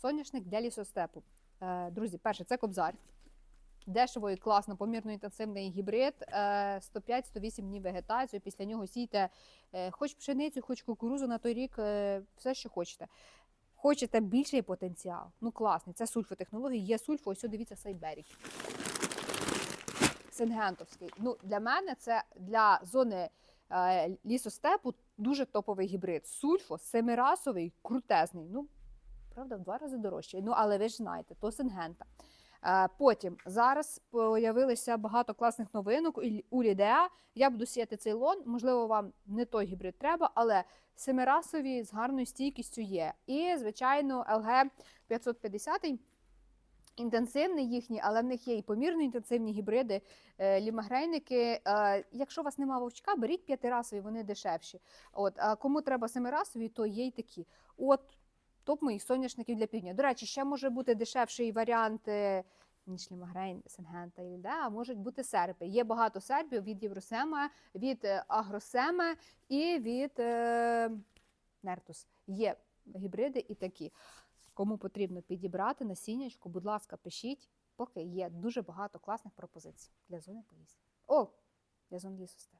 Соняшник для лісостепу. Е, Друзі, перше, це кобзар. Дешево і класно, помірно інтенсивний гібрид, е, 105-108 днів вегетацію. Після нього сійте е, хоч пшеницю, хоч кукурузу на той рік, е, все, що хочете. Хочете більший потенціал? Ну класний, це сульфотехнології. Є сульфо, ось дивіться Сайберік. Сингентовський. Ну, для мене це для зони е, лісостепу дуже топовий гібрид. Сульфо, семирасовий, крутезний. Ну, правда, в два рази дорожчий. Ну, але ви ж знаєте, то Сингента. Е, Потім зараз появилося багато класних новинок у- Лідеа. Я буду сіяти цей лон. Можливо, вам не той гібрид треба, але семирасові з гарною стійкістю є. І, звичайно, LG 550 інтенсивний їхній, але в них є і помірно інтенсивні гібриди, е, лімагрейники. Е, Якщо у вас немає вовчка, беріть п'ятирасові, вони дешевші. От, а кому треба семирасові, то є й такі. От топ моїх соняшників для півдня. До речі, ще може бути дешевший варіант. е, Ніж лімагрейн, Сенгента і да, можуть бути серпи. Є багато серпів від Євросема, від е, Агросема і від е, Нертус. Є гібриди і такі. Кому потрібно підібрати насіннячку, будь ласка, пишіть, поки є дуже багато класних пропозицій для зони полісся. О, для зони лісостепу.